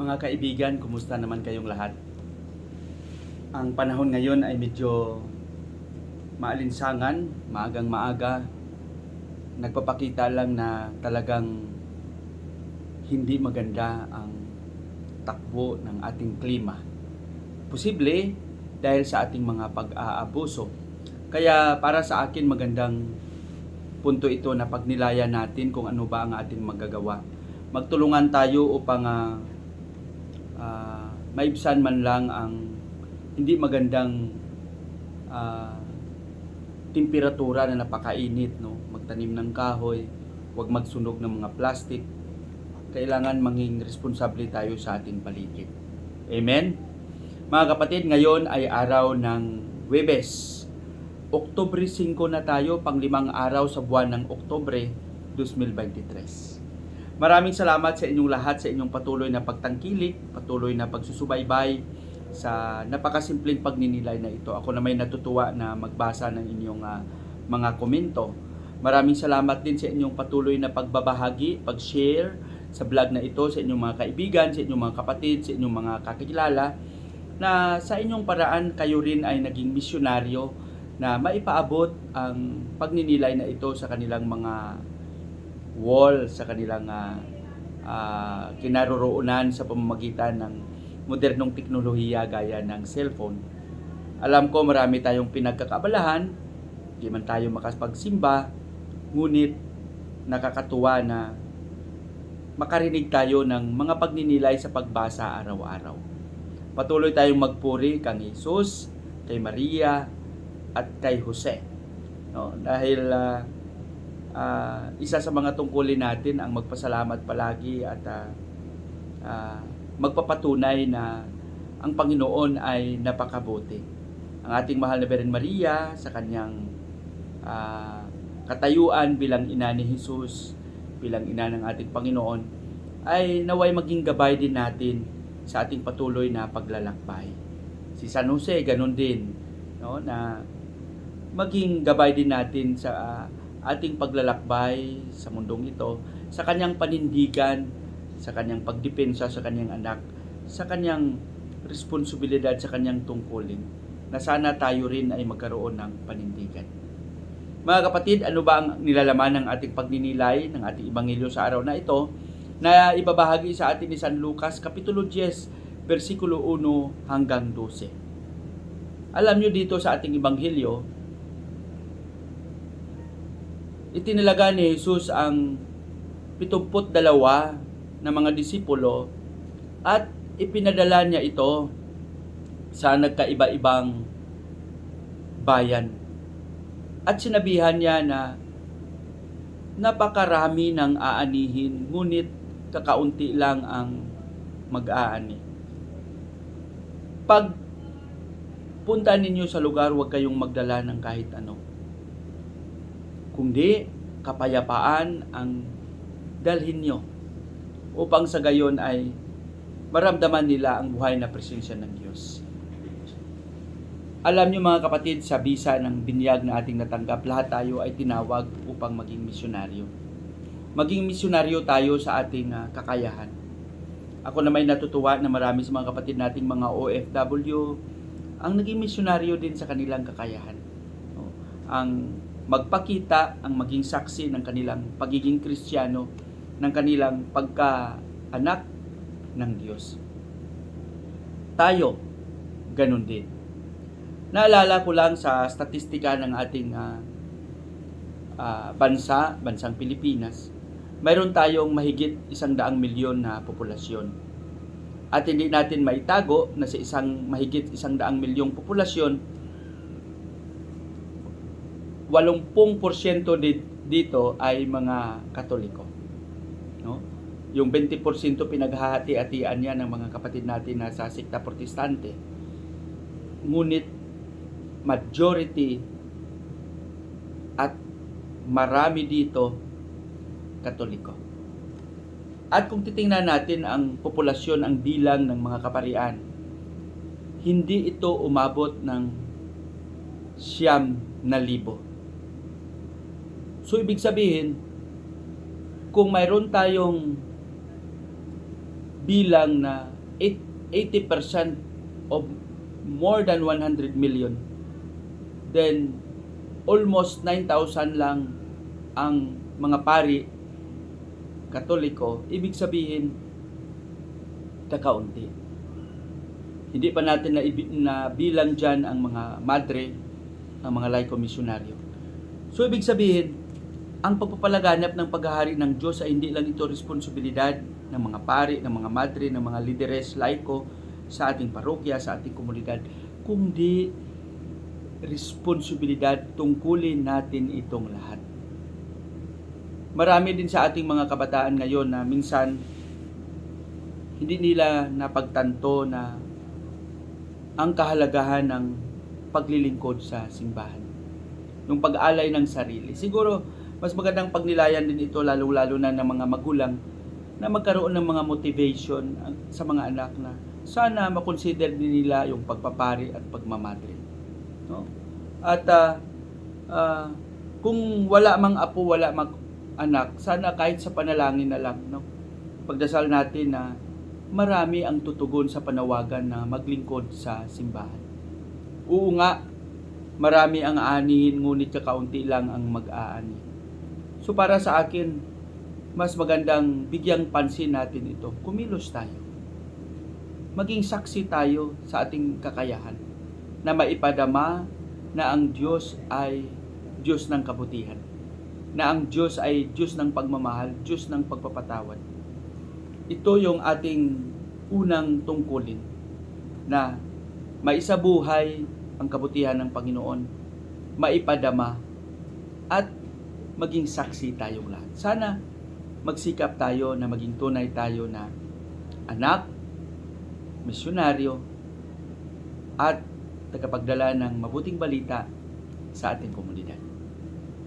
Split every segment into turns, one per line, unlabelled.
Mga kaibigan, kumusta naman kayong lahat? Ang panahon ngayon ay medyo maalinsangan, maagang maaga. Nagpapakita lang na talagang hindi maganda ang takbo ng ating klima. Posible dahil sa ating mga pag-aabuso. Kaya para sa akin magandang punto ito na pagnilayan natin kung ano ba ang ating magagawa. Magtulungan tayo upang ah, ah, maibsan man lang ang hindi magandang ah, temperatura na napakainit no? Magtanim ng kahoy huwag magsunog ng mga plastic. Kailangan maging responsable tayo sa ating paligid. Amen? Mga kapatid ngayon ay araw ng Webes. Oktubre 5 na tayo panglimang araw sa buwan ng Oktubre 2023 Maraming salamat sa inyong lahat sa inyong patuloy na pagtangkilik, patuloy na pagsusubaybay sa napakasimpleng pagninilay na ito. Ako na may natutuwa na magbasa ng inyong ah, mga komento. Maraming salamat din sa inyong patuloy na pagbabahagi, pag-share sa vlog na ito sa inyong mga kaibigan, sa inyong mga kapatid, sa inyong mga kakilala na sa inyong paraan kayo rin ay naging misyonaryo na maipaabot ang pagninilay na ito sa kanilang mga wall sa kanilang ah, ah, kinaroroonan sa pamamagitan ng modernong teknolohiya gaya ng cellphone. Alam ko marami tayong pinagkakabalahan, di man tayo makapagsimba, ngunit nakakatuwa na makarinig tayo ng mga pagninilay sa pagbasa araw-araw. Patuloy tayong magpuri kang Jesus, kay Maria, at kay Jose. No? Dahil ah, ah, isa sa mga tungkulin natin ang magpasalamat palagi at ah, ah, magpapatunay na ang Panginoon ay napakabuti. Ang ating mahal na Beren Maria sa kanyang ah, katayuan bilang ina ni Jesus, bilang ina ng ating Panginoon, ay naway maging gabay din natin sa ating patuloy na paglalakbay. Si San Jose, ganun din, no, na maging gabay din natin sa ah, ating paglalakbay sa mundong ito, sa kanyang panindigan, sa kanyang pagdepensa sa kanyang anak, sa kanyang responsibilidad sa kanyang tungkulin, na sana tayo rin ay magkaroon ng panindigan. Mga kapatid, ano ba ang nilalaman ng ating pagninilay ng ating ebanghelyo sa araw na ito na ibabahagi sa atin ni San Lucas Kapitulo 10, versikulo 1 hanggang 12. Alam nyo dito sa ating ebanghelyo, itinalaga ni Jesus ang 72 na mga disipulo at ipinadala niya ito sa nagkaiba-ibang bayan. At sinabihan niya na napakarami ng aanihin, ngunit kakaunti lang ang mag-aani. Pag punta ninyo sa lugar, huwag kayong magdala ng kahit ano. Kundi, kapayapaan ang dalhin nyo upang sa gayon ay maramdaman nila ang buhay na presensya ng Diyos. Alam nyo mga kapatid, sa bisa ng binyag na ating natanggap, lahat tayo ay tinawag upang maging misyonaryo. Maging misyonaryo tayo sa ating ah, kakayahan. Ako na may natutuwa na marami sa mga kapatid nating mga OFW ang naging misyonaryo din sa kanilang kakayahan. No? Ang magpakita, ang maging saksi ng kanilang pagiging kristyano, ng kanilang pagka-anak ng Diyos. Tayo, ganun din. Naalala ko lang sa statistika ng ating ah, ah, bansa, bansang Pilipinas, mayroon tayong mahigit isang daang milyon na populasyon. At hindi natin maitago na sa isang mahigit isang daang milyong populasyon, 80% di- dito ay mga Katoliko. No? Yung 20% pinaghahati-hatian niya ng mga kapatid natin na sa sikta protestante. Ngunit majority at marami dito Katoliko. At kung titingnan natin ang populasyon, ang bilang ng mga kaparian, hindi ito umabot ng siyam na libo. So, ibig sabihin, kung mayroon tayong bilang na eight- 80% of more than 100 million, then almost 9,000 lang ang mga pari katoliko, ibig sabihin, kakaunti. Hindi pa natin na, na bilang dyan ang mga madre, ang mga laiko misyonaryo. So, ibig sabihin, ang pagpapalaganap ng paghahari ng Diyos ay hindi lang ito responsibilidad ng mga pari, ng mga madre, ng mga lideres, laiko sa ating parokya, sa ating komunidad, kundi responsibilidad tungkulin natin itong lahat. Marami din sa ating mga kabataan ngayon na minsan hindi nila napagtanto na ang kahalagahan ng paglilingkod sa simbahan. Yung pag-alay ng sarili. Siguro, mas magandang pagnilayan din ito lalo-lalo na ng mga magulang na magkaroon ng mga motivation ang- sa mga anak na sana makonsider din nila yung pagpapari at pagmamadre. No? At ah, ah, kung wala mang apo, wala mang anak, sana kahit sa panalangin na lang, no? Pagdasal natin na marami ang tutugon sa panawagan na maglingkod sa simbahan. Oo nga, marami ang aanihin, ngunit kakaunti lang ang mag-aani. So para sa akin, mas magandang bigyang pansin natin ito. Kumilos tayo. Maging saksi tayo sa ating kakayahan na maipadama na ang Diyos ay Diyos ng kabutihan. Na ang Diyos ay Diyos ng pagmamahal, Diyos ng pagpapatawad. Ito yung ating unang tungkulin na maisabuhay ang kabutihan ng Panginoon, maipadama, at maging saksi tayong lahat. Sana magsikap tayo na maging tunay tayo na anak, misyonaryo, at tagapagdala ng mabuting balita sa ating komunidad.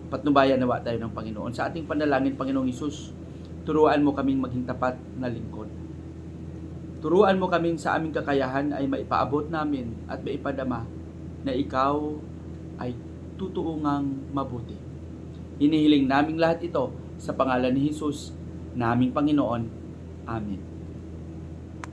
Patnubayan nawa tayo ng Panginoon. Sa ating panalangin, Panginoong Isus, turuan mo kaming maging tapat na lingkod. Turuan mo kaming sa aming kakayahan ay maipaabot namin at maipadama na ikaw ay tutuungang mabuti. Hinihiling naming lahat ito sa pangalan ni Jesus, naming Panginoon. Amen.